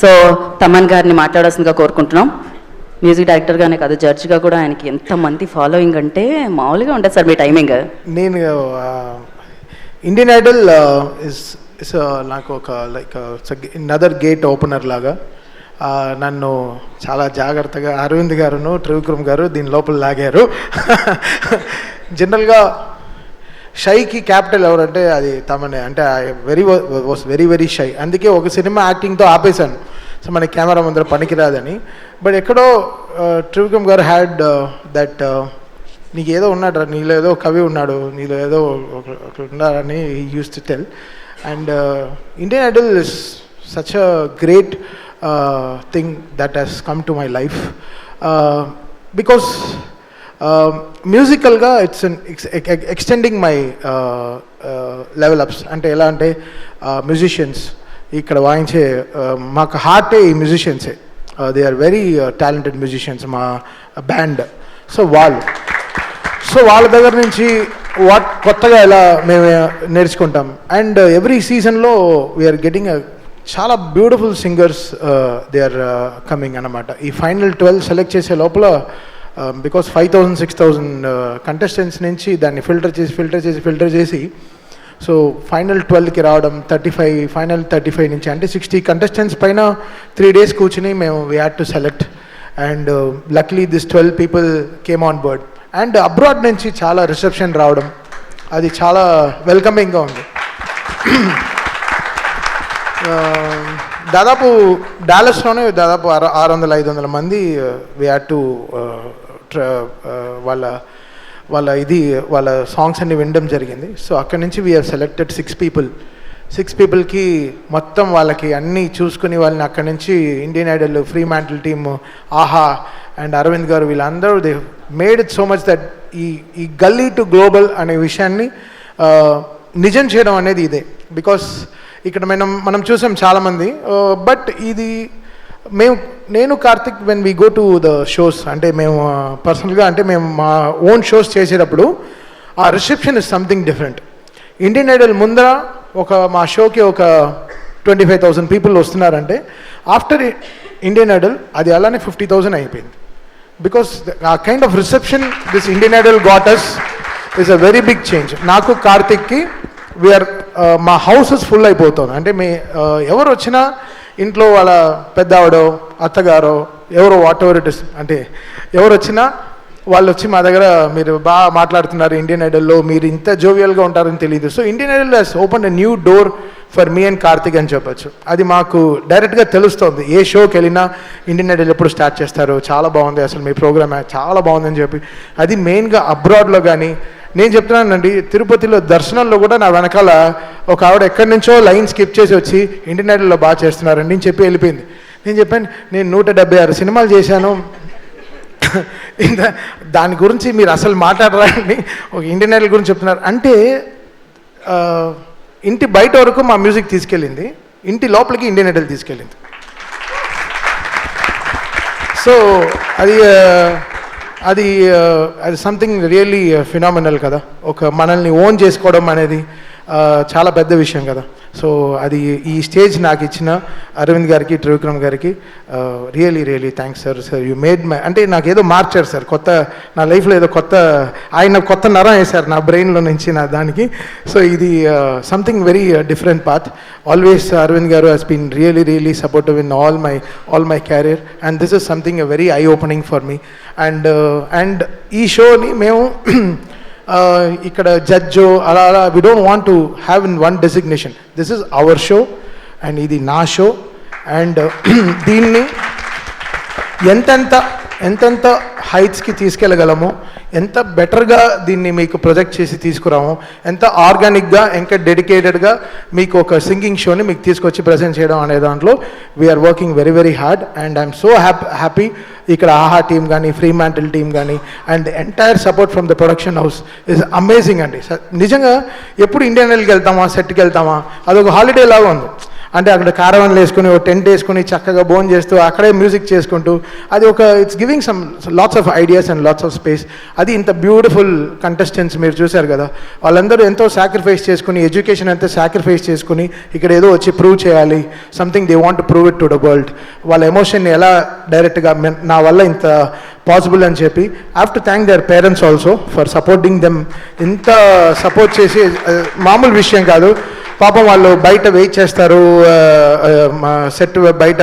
So Thaman గారిని మాట్లాడాల్సిందిగా కోరుకుంటున్నాం. మ్యూజిక్ డైరెక్టర్గానే కాదు జడ్జిగా కూడా ఆయనకి ఎంతమంది ఫాలోయింగ్ అంటే మామూలుగా ఉంటుంది సార్ మీ టైమింగ్ నేను ఇండియన్ ఐడల్ ఇస్ ఇస్ నాకు ఒక లైక్ నదర్ గేట్ ఓపెనర్ లాగా. నన్ను చాలా జాగ్రత్తగా అరవింద్ గారును త్రివిక్రమ్ గారు దీని లోపల లాగారు. జనరల్గా షైకి క్యాపిటల్ ఎవరంటే అది తమనే. అంటే very was very very shy అందుకే ఒక సినిమా యాక్టింగ్తో ఆపేశాను. సో మన కెమెరా ముందర పనికిరాదని. బట్ ఎక్కడో త్రివిక్రమ్ గారు హ్యాడ్ దట్ నీకు ఏదో ఉన్నాడు నీలో ఏదో కవి ఉన్నాడు నీలో ఏదో ఉన్నారని ఉన్నాడని use to tell and Indian Idol is such a great thing that has come to my life because మ్యూజికల్గా it's extending my level ups అంటే ఎలా అంటే uh, మ్యూజిషియన్స్ ఇక్కడ వాయించే uh, మాకు హార్టే ఈ మ్యూజిషియన్సే they are very talented musicians మా బ్యాండ్ సో వాళ్ళు. సో వాళ్ళ దగ్గర నుంచి వాట్ కొత్తగా ఎలా మేము నేర్చుకుంటాం. అండ్ ఎవ్రీ సీజన్లో వీఆర్ గెటింగ్ చాలా beautiful singers they are coming అన్నమాట. ఈ ఫైనల్ ట్వెల్వ్ సెలెక్ట్ చేసే లోపల because five thousand six thousand contestants నుంచి దాన్ని ఫిల్టర్ చేసి ఫిల్టర్ చేసి ఫిల్టర్ చేసి సో ఫైనల్ ట్వెల్వ్కి రావడం thirty five final thirty five నుంచి అంటే సిక్స్టీ కంటెస్టెంట్స్ పైన త్రీ డేస్ కూర్చుని మేము we had to select and luckily this twelve people came on board and abroad నుంచి చాలా రిసెప్షన్ రావడం. అది చాలా వెల్కమింగ్గా ఉంది. Uh, దాదాపు డాలస్లోనే దాదాపు ఆరు ఆరు వందల ఐదు వందల మంది we had to Uh, uh, వాళ్ళ వాళ్ళ ఇది వాళ్ళ సాంగ్స్ అన్ని వినడం జరిగింది. సో అక్కడి నుంచి we are selected six people six పీపుల్కి మొత్తం వాళ్ళకి అన్నీ చూసుకుని వాళ్ళని అక్కడి నుంచి Indian Idol Fremantle team Aha and Arvind garu వీళ్ళందరూ they made it so much that ఈ ఈ గల్లీ టు గ్లోబల్ అనే విషయాన్ని uh, నిజం చేయడం అనేది ఇదే. బికాస్ ఇక్కడ మనం మనం చూసాం చాలామంది బట్ ఇది మేము నేను Karthik when we go to the shows అంటే మేము uh, పర్సనల్గా అంటే మేము మా ఓన్ షోస్ చేసేటప్పుడు ఆ reception is something different Indian Idol ముందర ఒక మా షోకి ఒక ట్వంటీ ఫైవ్ థౌసండ్ పీపుల్ వస్తున్నారంటే ఆఫ్టర్ ఇండియన్ ఐడల్ అది అలానే ఫిఫ్టీ థౌసండ్ అయిపోయింది. బికాస్ ఆ kind of reception this Indian Idol got us is a very big change నాకు కార్తిక్కి వీఆర్ uh, మా హౌసెస్ ఫుల్ అయిపోతుంది. అంటే మీ uh, ఎవరు వచ్చినా ఇంట్లో వాళ్ళ పెద్దవాడో అత్తగారో ఎవరో వాట్ ఎవర్ ఇట్ ఇస్ అంటే ఎవరు వచ్చినా వాళ్ళు వచ్చి మా దగ్గర మీరు బాగా మాట్లాడుతున్నారు ఇండియన్ ఐడల్లో మీరు ఇంత జోవియల్గా ఉంటారని తెలియదు so Indian Idol he's open a new door for me and Karthik అని చెప్పొచ్చు. అది మాకు డైరెక్ట్గా తెలుస్తుంది. ఏ షోకి వెళ్ళినా ఇండియన్ ఐడల్ ఎప్పుడు స్టార్ట్ చేస్తారు చాలా బాగుంది. అసలు మీ ప్రోగ్రామ్ చాలా బాగుందని చెప్పి. అది మెయిన్గా అబ్రాడ్లో కానీ నేను చెప్తున్నానండి తిరుపతిలో దర్శనంలో కూడా నా వెనకాల ఒక ఆవిడ ఎక్కడి నుంచో లైన్ స్కిప్ చేసి వచ్చి ఇండియన్ బాగా చేస్తున్నారండి అని చెప్పి వెళ్ళిపోయింది. నేను చెప్పాను నేను నూట డెబ్బై ఆరు సినిమాలు చేశాను. ఇంత దాని గురించి మీరు అసలు మాట్లాడరాలని ఒక ఇండియన్ ఐడల్ గురించి చెప్తున్నారు. అంటే ఇంటి బయట వరకు మా మ్యూజిక్ తీసుకెళ్ళింది ఇంటి లోపలికి ఇండియన్ ఐడల్ తీసుకెళ్ళింది. సో అది అది uh, అది సంథింగ్ రియల్లీ ఫినామినల్ కదా. ఒక మనల్ని ఓన్ చేసుకోవడం అనేది చాలా పెద్ద విషయం కదా. సో అది ఈ స్టేజ్ నాకు ఇచ్చిన అరవింద్ గారికి త్రివిక్రమ్ గారికి really really thanks sir sir you made my అంటే నాకు ఏదో మార్చారు సార్ కొత్త నా లైఫ్లో ఏదో కొత్త ఆయన కొత్త నరం వేశారు నా బ్రెయిన్లో నుంచి నా దానికి. సో ఇది something very different path always Arvind garu he's been really really supportive in all my all my career and this is something very eye opening for me and and ఈ షోని మేము ఇక్కడ జడ్జో అలా అలా we don't want to have in one designation this is our show and ఇది నా show and దీన్ని ఎంతెంత ఎంతెంత హైట్స్కి తీసుకెళ్ళగలమో ఎంత బెటర్గా దీన్ని మీకు ప్రొజెక్ట్ చేసి తీసుకురాము ఎంత ఆర్గానిక్గా ఇంకా డెడికేటెడ్గా మీకు ఒక సింగింగ్ షోని మీకు తీసుకొచ్చి ప్రజెంట్ చేయడం అనే దాంట్లో we are working very very hard and I'm so happy happy ఇక్కడ ఆహా టీమ్ కానీ ఫ్రీ మ్యాంటల్ టీమ్ కానీ and entire support from the production house is amazing అండి. నిజంగా ఎప్పుడు ఇండియన్ వెళ్ళకి వెళ్తామా సెట్కి వెళ్తామా అదొక హాలిడే లాగా ఉంది. అంటే అక్కడ కారవన్లు వేసుకుని ఒక టెంట్ వేసుకుని చక్కగా బోన్ చేస్తూ అక్కడే మ్యూజిక్ చేసుకుంటూ అది ఒక it's giving some lots of ideas and lots of space అది ఇంత బ్యూటిఫుల్ కంటెస్టెంట్స్ మీరు చూశారు కదా. వాళ్ళందరూ ఎంతో సాక్రిఫైస్ చేసుకుని ఎడ్యుకేషన్ అంతా సాక్రిఫైస్ చేసుకుని ఇక్కడ ఏదో వచ్చి ప్రూవ్ చేయాలి. Something they want prove it to the world వాళ్ళ ఎమోషన్ ఎలా డైరెక్ట్గా నా వల్ల ఇంత పాసిబుల్ అని చెప్పి have to thank their parents also for supporting them ఇంత సపోర్ట్ చేసి uh, మామూలు విషయం కాదు. పాపం వాళ్ళు బయట వెయిట్ చేస్తారు సెట్ బయట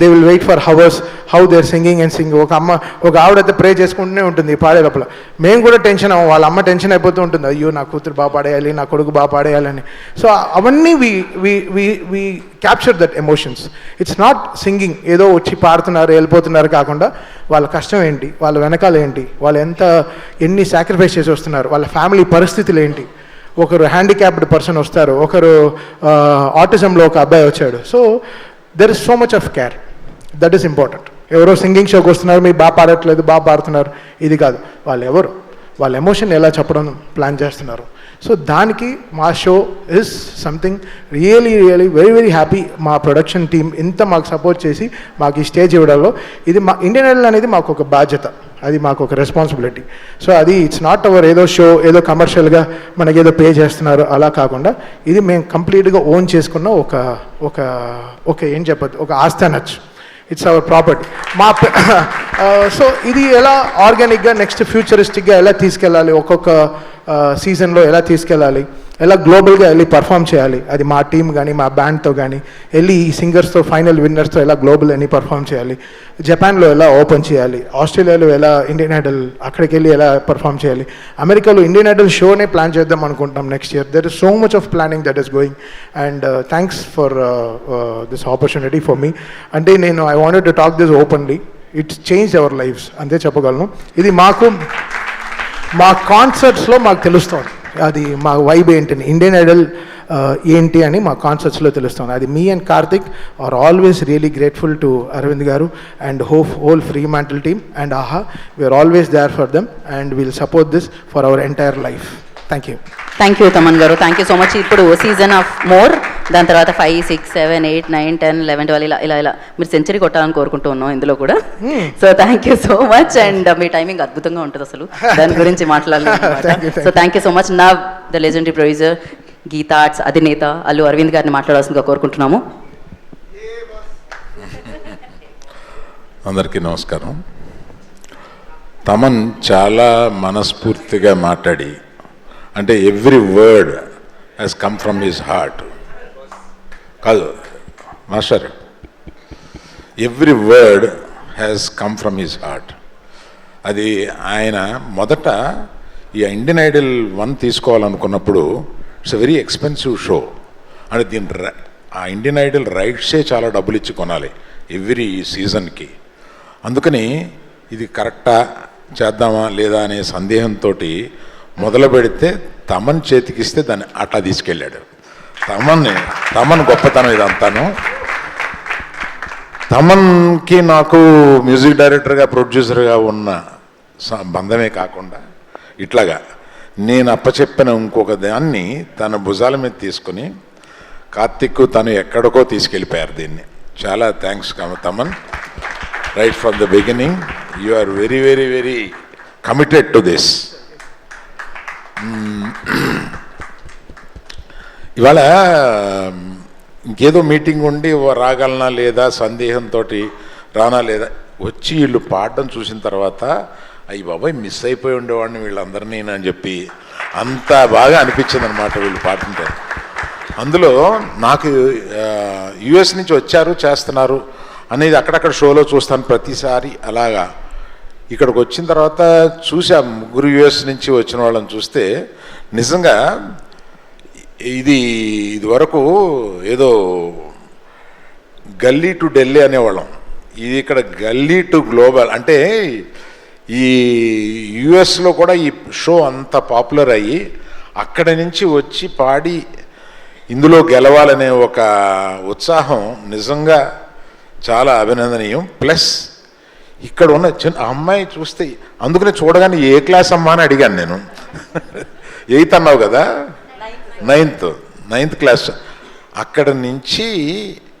they will wait for hours how they're singing and singing ఒక అమ్మ ఒక ఆవిడైతే ప్రే చేసుకుంటూనే ఉంటుంది పాడే లోపల. మేము కూడా టెన్షన్ అవ్వం వాళ్ళ అమ్మ టెన్షన్ అయిపోతూ ఉంటుంది అయ్యో నా కూతురు బాగా పాడేయాలి నా కొడుకు బాగా పాడేయాలని. సో అవన్నీ we we we we capture that emotions it's not singing ఏదో వచ్చి పాడుతున్నారు వెళ్ళిపోతున్నారు కాకుండా వాళ్ళ కష్టం ఏంటి వాళ్ళ వెనకాల ఏంటి వాళ్ళు ఎంత ఎన్ని సాక్రిఫైస్ చేసి వస్తున్నారు వాళ్ళ ఫ్యామిలీ పరిస్థితులు ఏంటి. ఒకరు హ్యాండిక్యాప్డ్ పర్సన్ వస్తారు ఒకరు ఆటిజంలో ఒక అబ్బాయి వచ్చాడు. So there is so much of care that is important ఎవరో సింగింగ్ షోకి వస్తున్నారు మీరు బాగా పాడట్లేదు బాగా పాడుతున్నారు ఇది కాదు. వాళ్ళు ఎవరు వాళ్ళ ఎమోషన్ ఎలా చెప్పడం ప్లాన్ చేస్తున్నారు? సో దానికి మా show is something really really very very happy మా ప్రొడక్షన్ టీం ఇంత మాకు సపోర్ట్ చేసి మాకు ఈ స్టేజ్ ఇవ్వడంలో ఇది మా ఇండియన్ ఐడల్ అనేది మాకు ఒక బాధ్యత. అది మాకు ఒక రెస్పాన్సిబిలిటీ సో అది ఇట్స్ నాట్ అవర్ ఏదో షో ఏదో కమర్షియల్గా మనకి ఏదో పే చేస్తున్నారు. అలా కాకుండా ఇది మేము కంప్లీట్గా ఓన్ చేసుకున్న ఒక ఒక ఒక ఏం చెప్పదు ఒక ఆస్తి అనొచ్చు ఇట్స్ అవర్ ప్రాపర్టీ మా సో uh, ఇది ఎలా ఆర్గానిక్గా నెక్స్ట్ ఫ్యూచరిస్టిక్గా ఎలా తీసుకెళ్ళాలి? ఒక్కొక్క uh, సీజన్లో ఎలా తీసుకెళ్ళాలి? ఎలా గ్లోబల్గా వెళ్ళి పర్ఫామ్ చేయాలి? అది మా టీం కానీ మా బ్యాండ్తో కానీ వెళ్ళి ఈ సింగర్స్తో ఫైనల్ విన్నర్స్తో ఎలా గ్లోబల్ అని పర్ఫామ్ చేయాలి? జపాన్లో ఎలా ఓపెన్ చేయాలి? ఆస్ట్రేలియాలో ఎలా ఇండియన్ ఐడల్ అక్కడికి వెళ్ళి ఎలా పర్ఫామ్ చేయాలి? అమెరికాలో ఇండియన్ ఐడల్ షోనే ప్లాన్ చేద్దాం అనుకుంటాం next year there is so much of planning that is going and thanks for this opportunity for me అంటే నేను I wanted to talk this openly it's change our lives అంతే చెప్పగలను. ఇది మాకు మా కాన్సర్ట్స్లో మాకు తెలుస్తుంది. అది మా వైబ్ ఏంటని ఇండియన్ ఐడల్ ఏంటి అని మా కాన్సర్ట్స్లో తెలుస్తుంది. అది me and Karthik are always really grateful to Aravind garu and hope whole Fremantle team and Aha we're always there for them and will support this for our entire life thank you thank you Thaman garu thank you so much ఇప్పుడు season of more దాని తర్వాత five six seven eight nine ten eleven twelve ఇలా ఇలా ఇలా. మీరు century కొట్టాలని కోరుకుంటూ ఉన్నాం ఇందులో కూడా. So thank you so much and me timing అద్భుతంగా ఉంటుంది అసలు. దాని గురించి మాట్లాడాలి so thank you so much నా the legendary producer Geetha Arts అధినేత అల్లు అరవింద్ గారిని మాట్లాడాల్సిందిగా కోరుకుంటున్నాము. అందరికీ నమస్కారం. తమన్ చాలా మనస్ఫూర్తిగా మాట్లాడి అంటే every word has come from his heart కాదు master every word has come from his heart అది ఆయన మొదట ఈ ఇండియన్ ఐడల్ వన్ తీసుకోవాలనుకున్నప్పుడు ఇట్స్ వెరీ ఎక్స్పెన్సివ్ షో అంటే దీని ఆ ఇండియన్ ఐడల్ రైట్సే చాలా డబ్బులు ఇచ్చి కొనాలి ఎవ్రీ సీజన్కి అందుకని ఇది కరెక్టా చేద్దామా లేదా అనే సందేహంతో మొదలు పెడితే తమన్ చేతికిస్తే దాన్ని అట్లా తీసుకెళ్ళాడు. తమన్ని తమన్ గొప్పతనం ఇదంతాను. తమన్కి నాకు మ్యూజిక్ డైరెక్టర్గా ప్రొడ్యూసర్గా ఉన్న స- బంధమే కాకుండా ఇట్లాగా నేను అప్పచెప్పిన ఇంకొక దాన్ని తన భుజాల మీద తీసుకుని కార్తిక్ తను ఎక్కడికో తీసుకెళ్ళిపోయారు దీన్ని. చాలా thanks Thaman. Right from the beginning you are very very very committed to this ఇవాళ ఇంకేదో మీటింగ్ ఉండి రాగలనా లేదా సందేహంతో రానా లేదా వచ్చి వీళ్ళు పాడడం చూసిన తర్వాత అయ్యి బాబాయ్ మిస్ అయిపోయి ఉండేవాడిని వీళ్ళందరినీ అని చెప్పి అంత బాగా అనిపించింది అనమాట వీళ్ళు పాడుతుంటే. అందులో నాకు యుఎస్ నుంచి వచ్చారు చేస్తున్నారు అనేది అక్కడక్కడ షోలో చూస్తాను ప్రతిసారి అలాగా. ఇక్కడికి వచ్చిన తర్వాత చూసా ముగ్గురు యుఎస్ నుంచి వచ్చిన వాళ్ళని చూస్తే నిజంగా ఇది ఇది వరకు ఏదో గల్లీ టు ఢిల్లీ అనేవాళ్ళం. ఇది ఇక్కడ గల్లీ టు గ్లోబల్. అంటే ఈ యుఎస్లో కూడా ఈ షో అంత పాపులర్ అయ్యి అక్కడ నుంచి వచ్చి పాడి ఇందులో గెలవాలనే ఒక ఉత్సాహం నిజంగా చాలా అభినందనీయం. ప్లస్ ఇక్కడ ఉన్న చిన్న అమ్మాయి చూస్తే అందుకనే చూడగానే ఏ క్లాస్ అమ్మా అని అడిగాను నేను. ఎయిత్ అన్నావు కదా? నైన్త్ నైన్త్ క్లాస్ అక్కడ నుంచి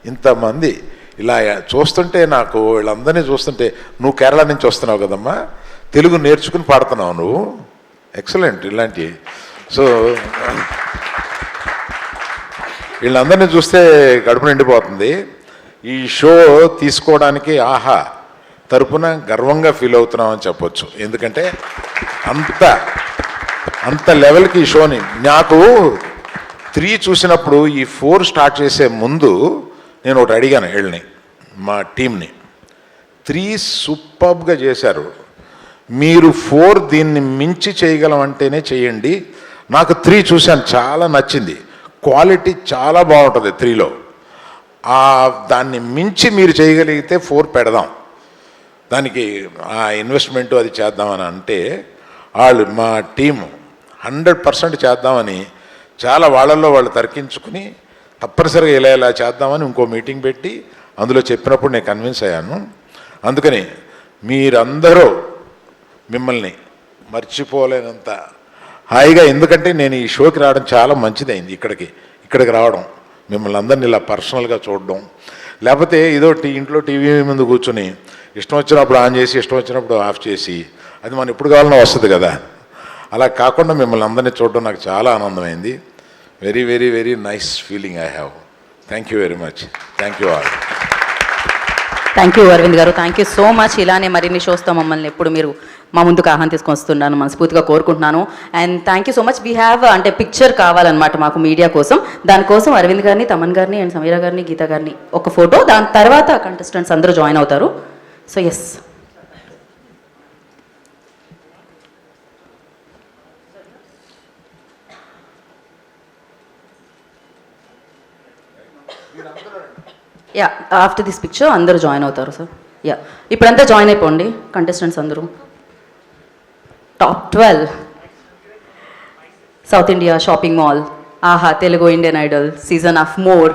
ఇంతమంది ఇలా చూస్తుంటే నాకు వీళ్ళందరినీ చూస్తుంటే నువ్వు కేరళ నుంచి వస్తున్నావు కదమ్మా? తెలుగు నేర్చుకుని పాడుతున్నావు నువ్వు. ఎక్సలెంట్ ఇలాంటి. సో వీళ్ళందరినీ చూస్తే కడుపు నిండిపోతుంది. ఈ షో తీసుకోవడానికి ఆహా తరపున గర్వంగా ఫీల్ అవుతున్నామని చెప్పొచ్చు. ఎందుకంటే అంత అంత లెవెల్కి ఈ షోని. నాకు త్రీ చూసినప్పుడు ఈ ఫోర్ స్టార్ట్ చేసే ముందు నేను ఒకటి అడిగాను వీళ్ళని మా టీంని త్రీ సూపర్బ్గా చేశారు. మీరు ఫోర్ దీన్ని మించి చేయగలం అంటేనే చేయండి. నాకు త్రీ చూశాను చాలా నచ్చింది. క్వాలిటీ చాలా బాగుంటుంది త్రీలో. ఆ దాన్ని మించి మీరు చేయగలిగితే ఫోర్ పెడదాం. దానికి ఆ ఇన్వెస్ట్మెంట్ అది చేద్దామని అంటే వాళ్ళు మా టీము హండ్రెడ్ పర్సెంట్ చేద్దామని చాలా వాళ్ళల్లో వాళ్ళు తర్కించుకుని తప్పనిసరిగా ఇలా ఇలా చేద్దామని ఇంకో మీటింగ్ పెట్టి అందులో చెప్పినప్పుడు నేను కన్విన్స్ అయ్యాను. అందుకని మీరందరూ మిమ్మల్ని మర్చిపోలేనంత హాయిగా ఎందుకంటే నేను ఈ షోకి రావడం చాలా మంచిదైంది ఇక్కడికి ఇక్కడికి రావడం మిమ్మల్ని అందరిని ఇలా పర్సనల్గా చూడడం. లేకపోతే ఏదో టీ ఇంట్లో టీవీ ముందు కూర్చొని ఇష్టం వచ్చినప్పుడు ఆన్ చేసి ఇష్టం వచ్చినప్పుడు ఆఫ్ చేసి అది మనం ఎప్పుడు కావాలన్నా వస్తుంది కదా. అలా కాకుండా మిమ్మల్ని అందరినీ చూడడం నాకు చాలా ఆనందమైంది. Very very very nice feeling I have thank you very much thank you all thank you Aravind garu. Thank you so much ఇలానే మరిన్ని షోస్తో మమ్మల్ని ఎప్పుడు మీరు మా ముందుకు ఆహ్వానం తీసుకొని వస్తున్నాను మనస్ఫూర్తిగా కోరుకుంటున్నాను. And thank you so much we have అంటే పిక్చర్ కావాలన్నమాట మాకు మీడియా కోసం. దానికోసం అరవింద్ గారిని తమన్ గారిని అండ్ సమీరా గారిని గీత గారిని ఒక ఫోటో దాని తర్వాత కంటెస్టెంట్స్ అందరూ జాయిన్ అవుతారు. So yes ya after this picture అందరూ జాయిన్ అవుతారు సార్ యా ఇప్పుడంతా జాయిన్ అయిపోండి కంటెస్టెంట్స్ అందరూ. Top twelve South India shopping mall Aha Telugu Indian Idol season of more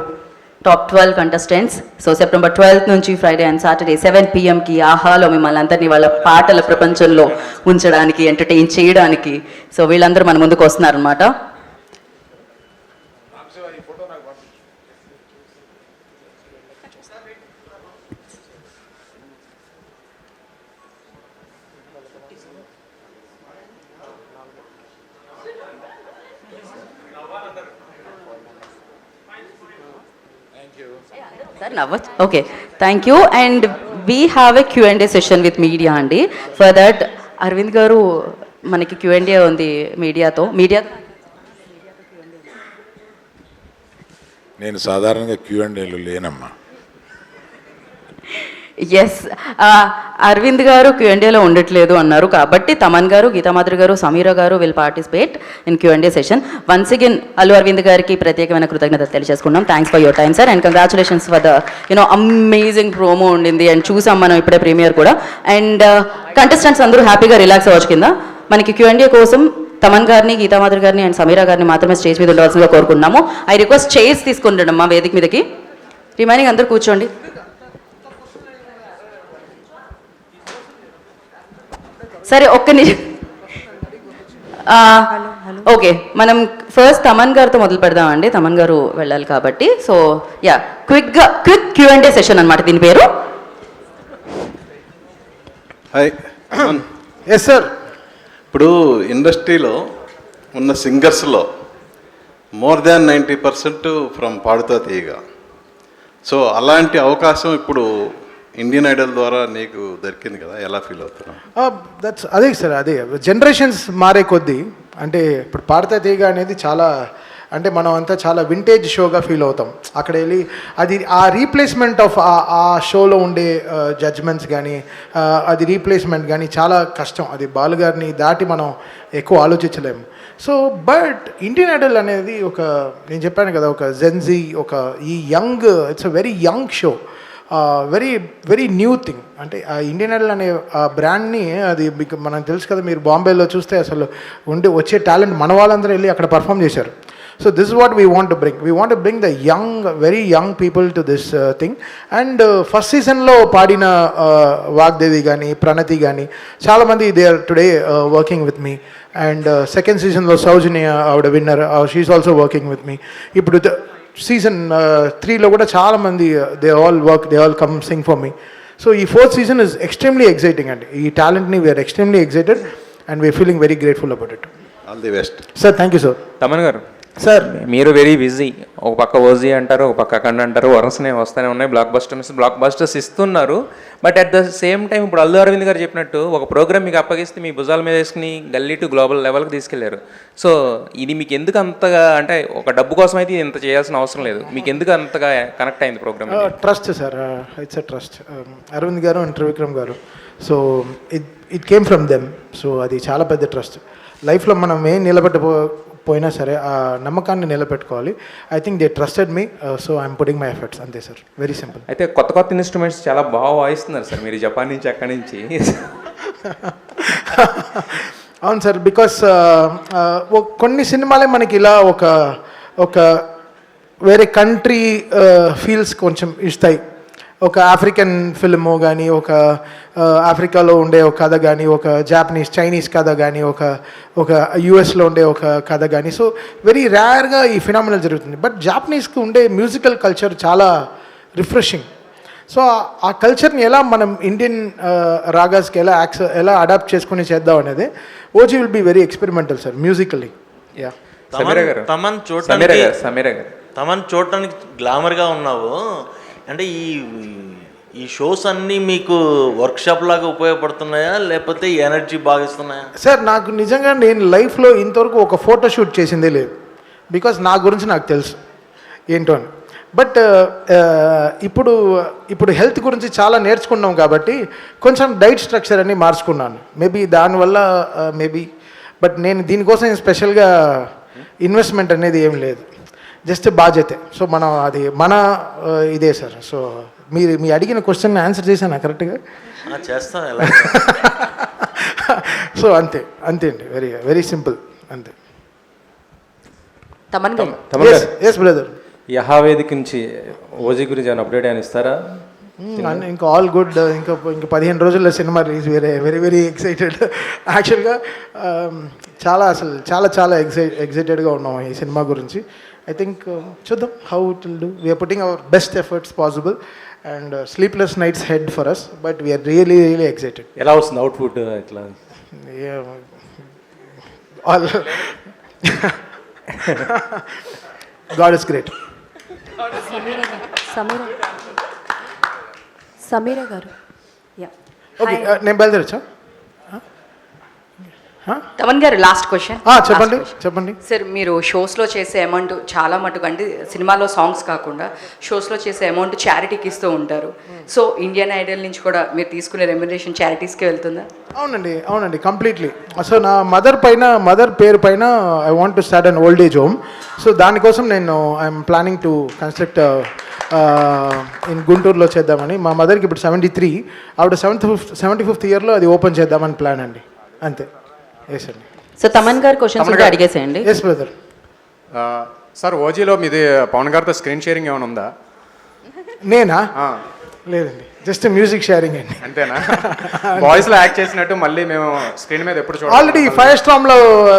top twelve contestants so September twelfth నుంచి Friday and Saturday seven పిఎంకి ఆహాలో మిమ్మల్ని అందరినీ వాళ్ళ పాటల ప్రపంచంలో ఉంచడానికి ఎంటర్టైన్ చేయడానికి. సో వీళ్ళందరూ మన ముందుకు వస్తున్నారనమాట sir నవ్వచ్చు. Okay thank you. And we have a Q and A session with media అండి. ఫర్ దట్ అరవింద్ గారు మనకి క్యూ అండ్ ఏ ఉంది మీడియాతో. మీడియా నేను సాధారణంగా క్యూ అండ్ ఏలు లేనమ్మా. ఎస్ అరవింద్ గారు క్యూఎండేలో ఉండట్లేదు అన్నారు. కాబట్టి తమన్ గారు Geetha Madhuri garu Sameera garu will participate in Q and A session once again Allu Aravind గారికి ప్రత్యేకమైన కృతజ్ఞత తెలియజేసుకున్నాం thanks for your time sir and congratulations for the you know amazing promo ఉండింది. అండ్ చూసాం మనం ఇప్పుడే ప్రీమియర్ కూడా. And contestants uh, అందరూ హ్యాపీగా రిలాక్స్ అవ్వచ్చు కింద. మనకి క్యూఎండే కోసం తమన్ గారిని గీతామాధురి గారిని అండ్ సమీరా గారిని మాత్రమే స్టేజ్ మీద ఉండవలసిందిగా కోరుకుంటున్నాము. ఐ రిక్వెస్ట్ చైర్స్ తీసుకుంటాం మా వేదిక మీదకి. రిమైనింగ్ అందరూ కూర్చోండి. సరే ఒక్క నిమిషం ఆ, ఓకే. మనం ఫస్ట్ తమన్ గారితో మొదలు పెడదామండి. తమన్ గారు వెళ్ళాలి కాబట్టి. సో యా క్విక్గా quick Q and A session అనమాట దీని పేరు. హాయ్. ఎస్ సార్ ఇప్పుడు ఇండస్ట్రీలో ఉన్న సింగర్స్లో more than ninety percent from Paaduta Theeyaga so అలాంటి అవకాశం ఇప్పుడు ఇండియన్ ఐడల్ ద్వారా నీకు దొరికింది కదా ఎలా ఫీల్ అవుతున్నావు? దట్స్ అదే సార్ అదే. జనరేషన్స్ మారే కొద్దీ అంటే ఇప్పుడు పాడతా తీగ అనేది చాలా అంటే మనం అంతా చాలా వింటేజ్ షోగా ఫీల్ అవుతాం. అక్కడ వెళ్ళి అది ఆ రీప్లేస్మెంట్ ఆఫ్ ఆ షోలో ఉండే జడ్జ్మెంట్స్ కానీ అది రీప్లేస్మెంట్ కానీ చాలా కష్టం. అది బాలుగారిని దాటి మనం ఎక్కువ ఆలోచించలేము సో బట్ ఇండియన్ ఐడల్ అనేది ఒక నేను చెప్పాను కదా ఒక జెన్జీ ఒక ఈ young it's a very young show very very new thing అంటే ఆ ఇండియన్ ఐడల్ అనే ఆ బ్రాండ్ని అది మీకు మనకు తెలుసు కదా మీరు బాంబేలో చూస్తే అసలు ఉండి వచ్చే టాలెంట్ మన వాళ్ళందరూ వెళ్ళి అక్కడ పర్ఫామ్ చేశారు. So this what we want bring we want bring the young very young people to this thing and first సీజన్లో పాడిన వాగ్దేవి కానీ ప్రణతి కానీ చాలామంది they are today working with me and second సీజన్లో సౌజన్య ఆవిడ winner she's also working with me ఇప్పుడు season త్రీలో కూడా చాలా మంది they all work they all come sing for me so ఈ fourth season is extremely exciting అండి. ఈ టాలెంట్ని we're extremely excited and we're feeling very grateful about it all the best sir thank you sir Thaman garu sir మీరు very busy. ఒక పక్క OG అంటారు ఒక పక్క కండ అంటారు వరుసనే వస్తూనే ఉన్నాయి బ్లాక్ బస్టర్స్ బ్లాక్ బస్టర్స్ ఇస్తున్నారు. But at the same time ఇప్పుడు అల్లు అరవింద్ గారు చెప్పినట్టు ఒక ప్రోగ్రామ్ మీకు అప్పగిస్తే మీ భుజాల మీద వేసుకుని గల్లీ టు గ్లోబల్ లెవెల్కి తీసుకెళ్ళారు. సో ఇది మీకు ఎందుకు అంతగా అంటే ఒక డబ్బు కోసం అయితే ఇంత చేయాల్సిన అవసరం లేదు. మీకు ఎందుకు అంతగా కనెక్ట్ అయింది program trust sir it's a trust Aravind garu and Trivikram garu. So it it came from them so అది చాలా పెద్ద ట్రస్ట్ లైఫ్లో మనం ఏం నిలబెట్టబో పోయినా సరే ఆ నమ్మకాన్ని నిలబెట్టుకోవాలి. I think they trusted me so I'm putting my efforts అంతే సార్. వెరీ సింపుల్ అయితే కొత్త కొత్త ఇన్స్ట్రుమెంట్స్ చాలా బాగా వాయిస్తున్నారు సార్ మీరు జపాన్ నుంచి అక్కడి నుంచి. అవును సార్ బికాస్ కొన్ని సినిమాలే మనకి ఇలా ఒక ఒక వేరే కంట్రీ ఫీల్స్ కొంచెం ఇస్తాయి. ఒక ఆఫ్రికన్ ఫిల్మ్ కానీ ఒక ఆఫ్రికాలో ఉండే ఒక కథ కానీ ఒక జాపనీస్ చైనీస్ కథ కానీ ఒక ఒక యుఎస్లో ఉండే ఒక కథ కానీ సో వెరీ రేర్గా ఈ ఫినామినల్ జరుగుతుంది. బట్ జాపనీస్కి ఉండే మ్యూజికల్ కల్చర్ చాలా రిఫ్రెషింగ్ సో ఆ- కల్చర్ని ఎలా మనం ఇండియన్ రాగాస్కి ఎలా యాక్స ఎలా అడాప్ట్ చేసుకుని చేద్దాం అనేది OG will be very experimental sir musically ya Thaman చూడటానికి గారు సమీరా గారు. తమన్ చూడటానికి గ్లామర్గా ఉన్నావు. అంటే ఈ ఈ షోస్ అన్నీ మీకు వర్క్షాప్ లాగా ఉపయోగపడుతున్నాయా? లేకపోతే ఎనర్జీ బాగా ఇస్తున్నాయా సార్ నాకు నిజంగా నేను లైఫ్లో ఇంతవరకు ఒక ఫోటో షూట్ చేసిందే లేదు. బికాస్ నా గురించి నాకు తెలుసు. ఏంటో అని. బట్ uh, uh, ఇప్పుడు ఇప్పుడు హెల్త్ గురించి చాలా నేర్చుకున్నాం కాబట్టి కొంచెం డైట్ స్ట్రక్చర్ అన్ని మార్చుకున్నాను. మేబీ దానివల్ల uh, మేబీ బట్ నేను దీనికోసం స్పెషల్గా ఇన్వెస్ట్మెంట్ అనేది ఏం లేదు. జస్ట్ బాధ్యతే. సో మనం అది మన ఇదే సార్. సో మీరు మీ అడిగిన క్వశ్చన్ ఆన్సర్ చేశాను కరెక్ట్గా ఆ, చేస్తాం ఎలా సో అంతే అంతే అండి. వెరీ వెరీ సింపుల్ అంతే. ఎస్ బ్రదర్ యహావేదిక నుంచి ఓజీ గురించి ఏమైనా అప్డేట్ అని ఇస్తారా? ఇంకా ఆల్ గుడ్ ఇంకా ఇంకా పదిహేను రోజుల్లో సినిమా రిలీజ్ వేరే వెరీ వెరీ ఎక్సైటెడ్ యాక్చువల్గా చాలా అసలు చాలా చాలా ఎక్సై ఎక్సైటెడ్గా ఉన్నాం ఈ సినిమా గురించి. ఐ థింక్ చూద్దాం how it will do we're putting our best efforts possible and sleepless nights had for us but we're really really excited ఎలా వస్తుంది అవుట్పుట్ ఇట్లా all God is great Sameera Sameera garu. Ya okay నేను బయలుదేరచ్చా? తమన్ గారు last question చెప్పండి చెప్పండి. Sir మీరు షోస్లో చేసే amount చాలా మటుకు అంటే సినిమాలో సాంగ్స్ కాకుండా షోస్లో చేసే అమౌంట్ చారిటీకి ఇస్తూ ఉంటారు. సో ఇండియన్ ఐడల్ నుంచి కూడా మీరు తీసుకునే రెమ్యునరేషన్ చారిటీస్కి వెళ్తుందా? అవునండి అవునండి కంప్లీట్లీ సో నా మదర్ పైన మదర్ పేరు పైన I want to start an old age home so దానికోసం నేను I'm planning to construct in గుంటూరులో చేద్దామని. మా మదర్కి ఇప్పుడు సెవెంటీ త్రీ ఆవిడ సెవెంత్ ఫిఫ్త్ సెవెంటీ ఫిఫ్త్ ఇయర్లో అది ఓపెన్ చేద్దామని ప్లాన్ అండి. అంతే. సో తమన్ గారు క్వశ్చన్స్ ఉంటే అడిగేసేయండి. ఎస్ బ్రదర్ ఆ, సార్ ఓజీలో మీది పవన్ గారితో స్క్రీన్ షేరింగ్ ఏమైనా ఉందా? నేనా? లేదండి. జస్ట్ మ్యూజిక్ షేరింగ్ అండి. అంతేనా? బాయ్స్లో యాక్ట్ చేసినట్టు మళ్ళీ మేము స్క్రీన్ మీద ఎప్పుడు చూడాలి ఆల్రెడీ ఫైవ్ స్ట్రామ్లో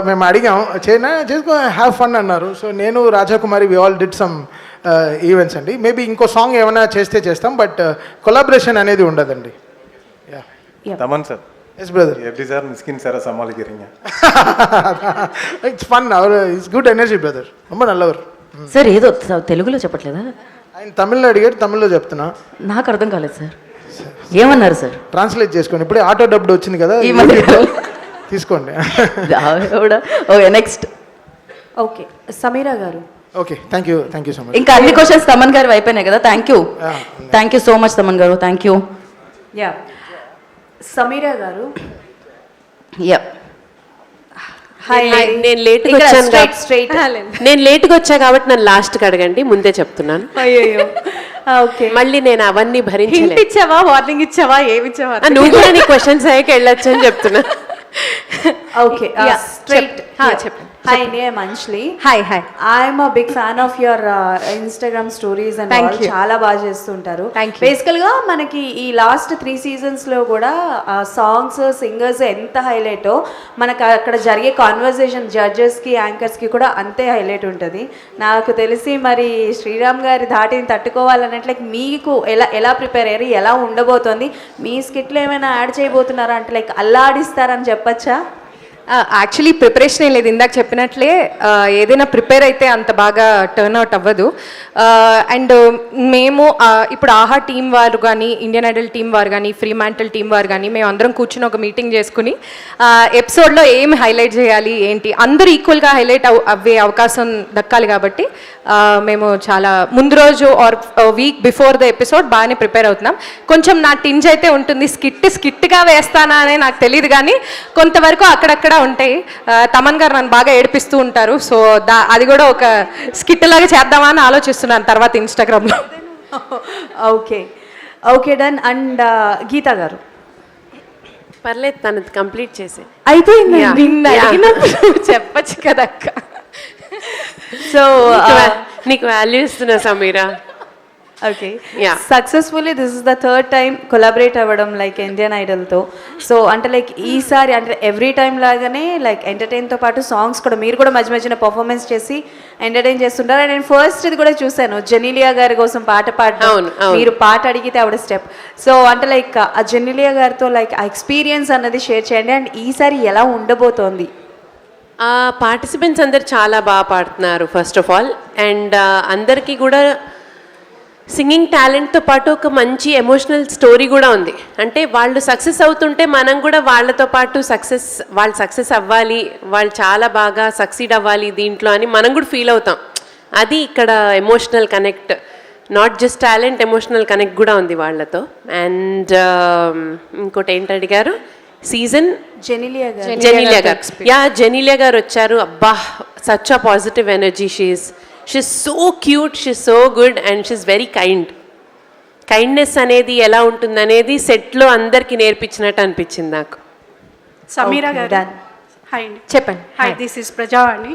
మేము అడిగాం చేయనా చేసుకో హ్యావ్ ఫన్ అన్నారు. సో నేను Rajakumari we all did some events అండి. మేబీ ఇంకో సాంగ్ ఏమైనా చేస్తే చేస్తాం బట్ కొలాబరేషన్ అనేది ఉండదండి. తమన్ సార్ ఎస్ బ్రదర్ எப்படி சார் மிஸ்கின் சாரை சமாளிக்கிறீங்க it's fun hour it's good energy brother ரொம்ப நல்லவர் సార్ ఏదో త- తెలుగులో చెప్పట్లేదా ఆయన తమిళ్లో అడిగాడు తమిళ్లో చెప్తున్నా నాకు అర్థం కాలేదు సార్ ఏమన్నారు సార్ ట్రాన్స్లేట్ చేసుకోండి ఇప్పుడే ఆటో డబ్బుడు వచ్చింది కదా ఈ మధ్య తీసుకోండి ఓకే నెక్స్ట్ ఓకే సమీర గారు okay thank you thank you so much ఇంకా అన్ని క్వశ్చన్స్ తమన్ గారు అయిపోయినాయి కదా thank you thank you so much Thaman గారు thank you yeah Sameera garu. Yeah hi నేను- కాబ- straight. నేను లేట్గా వచ్చా కాబట్టి నన్ను లాస్ట్కి అడగండి ముందే చెప్తున్నాను. అయ్యో ఓకే. మళ్ళీ నేను అవన్నీ భరించలేదు ఇచ్చావా వార్నింగ్ ఇచ్చావా ఏమి ఇచ్చావా? నువ్వు కూడా నీ క్వశ్చన్స్ అయ్యాక వెళ్ళొచ్చు అని చెప్తున్నా. ఓకే స్ట్రైట్ చెప్పండి. హాయ్ నేను మంచ్లీ hi hi I'm a big fan of your Instagram stories and. చాలా బాగా చేస్తుంటారు. బేసికల్గా మనకి ఈ లాస్ట్ త్రీ సీజన్స్లో కూడా సాంగ్స్ సింగర్స్ ఎంత హైలైటో మనకు అక్కడ జరిగే కాన్వర్సేషన్ జడ్జెస్కి యాంకర్స్కి కూడా అంతే హైలైట్ ఉంటుంది. నాకు తెలిసి మరి శ్రీరామ్ గారి ధాటిని తట్టుకోవాలన్నట్లు మీకు ఎలా ఎలా ప్రిపేర్ అయ్యారు ఎలా ఉండబోతోంది మీ స్కిట్లో ఏమైనా యాడ్ చేయబోతున్నారా అంటే లైక్ అల్లాడిస్తారని చెప్పచ్చా? యాక్చువల్లీ ప్రిపరేషన్ ఏం లేదు. ఇందాక చెప్పినట్లే ఏదైనా ప్రిపేర్ అయితే అంత బాగా టర్న్ అవుట్ అవ్వదు. అండ్ మేము ఇప్పుడు ఆహా టీం వారు కానీ ఇండియన్ ఐడల్ టీం వారు కానీ ఫ్రీ మ్యాంటల్ టీం వారు కానీ మేము అందరం కూర్చుని ఒక మీటింగ్ చేసుకుని ఎపిసోడ్లో ఏం హైలైట్ చేయాలి ఏంటి? అందరూ ఈక్వల్గా హైలైట్ అవ్వే అవకాశం దక్కాలి కాబట్టి మేము చాలా ముందు రోజు or week before the episode బాగానే ప్రిపేర్ అవుతున్నాం. కొంచెం నా టింజ్ అయితే ఉంటుంది. స్కిట్ స్కిట్గా వేస్తానా అనే నాకు తెలియదు కానీ కొంతవరకు అక్కడక్కడ ఉంటాయి ఆ, తమన్ గారు నన్ను బాగా ఏడిపిస్తూ ఉంటారు. సో దా అది కూడా ఒక స్కిట్ లాగా చేద్దామా అని ఆలోచిస్తున్నాను తర్వాత ఇన్స్టాగ్రామ్లో. Okay. Okay done. And Geetha garu. పర్లేదు తనది కంప్లీట్ చేసే. నిన్ను. అడిగినప్పుడు చెప్పచ్చు కదా అక్క. సో నీకు వాల్యూ ఇస్తున్నా Sameera? Okay Yeah. Successfully this is the third time collaborate అవ్వడం లైక్ ఇండియన్ ఐడల్తో సో అంటే లైక్ ఈసారి అంటే ఎవ్రీ టైం లాగానే లైక్ ఎంటర్టైన్తో పాటు సాంగ్స్ కూడా మీరు కూడా మధ్య మధ్యన పర్ఫార్మెన్స్ చేసి ఎంటర్టైన్ చేస్తుంటారు. అండ్ నేను ఫస్ట్ ఇది కూడా చూశాను జెనీలియా గారి కోసం పాట పాడడం. మీరు పాట అడిగితే ఆవిడ స్టెప్ సో అంటే లైక్ ఆ జెనీలియా గారితో లైక్ ఆ ఎక్స్పీరియన్స్ అన్నది షేర్ చేయండి. అండ్ ఈసారి ఎలా ఉండబోతోంది? పార్టిసిపెంట్స్ అందరు చాలా బాగా పాడుతున్నారు ఫస్ట్ ఆఫ్ ఆల్ అండ్ అందరికీ కూడా సింగింగ్ టాలెంట్తో పాటు ఒక మంచి ఎమోషనల్ స్టోరీ కూడా ఉంది. అంటే వాళ్ళు సక్సెస్ అవుతుంటే మనం కూడా వాళ్ళతో పాటు సక్సెస్ వాళ్ళు సక్సెస్ అవ్వాలి వాళ్ళు చాలా బాగా సక్సీడ్ అవ్వాలి దీంట్లో అని మనం కూడా ఫీల్ అవుతాం. అది ఇక్కడ emotional connect not just talent emotional connect కూడా ఉంది వాళ్ళతో. అండ్ ఇంకోటి ఏంటి అడిగారు? సీజన్? జెనీలియా గారు. జెనీలియా గారు. యా జెనీలియా గారు వచ్చారు. అబ్బా such a positive energy she's she's so cute she so good and she's very kind kindness అనేది ఎలా ఉంటుందనేది సెట్లో అందరికీ నేర్పించినట్టు అనిపించింది నాకు. సమీరా గారు. హాయ్ అండి చెప్పండి. Hi this is Prajavani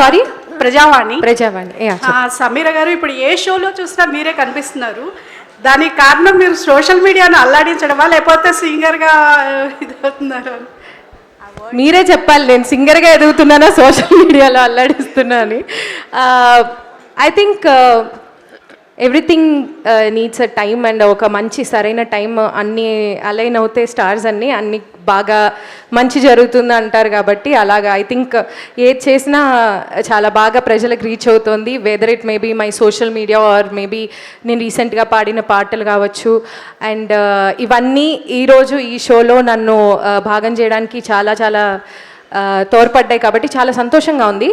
sorry? Prajavani Prajavani Sameera గారు ఇప్పుడు ఏ షోలో చూసినా మీరే కనిపిస్తున్నారు. దానికి కారణం మీరు సోషల్ మీడియాను అల్లాడించడమా లేకపోతే సింగర్గా ఇది అవుతున్నారా? మీరే చెప్పాలి నేను సింగర్గా ఎదుగుతున్నానా సోషల్ మీడియాలో అల్లాడిస్తున్నా అని. I think everything needs a time and ఒక మంచి సరైన టైం అన్నీ అలైన్ అవుతే స్టార్స్ అన్నీ అన్ని బాగా మంచి జరుగుతుంది అంటారు కాబట్టి అలాగా. ఐ థింక్ ఏది చేసినా చాలా బాగా ప్రజలకు రీచ్ అవుతుంది. Whether it maybe my social media or maybe నేను రీసెంట్గా పాడిన పాటలు కావచ్చు. అండ్ uh, ఇవన్నీ ఈరోజు ఈ షోలో నన్ను uh, భాగం చేయడానికి చాలా చాలా uh, తోడ్పడ్డాయి కాబట్టి చాలా సంతోషంగా ఉంది.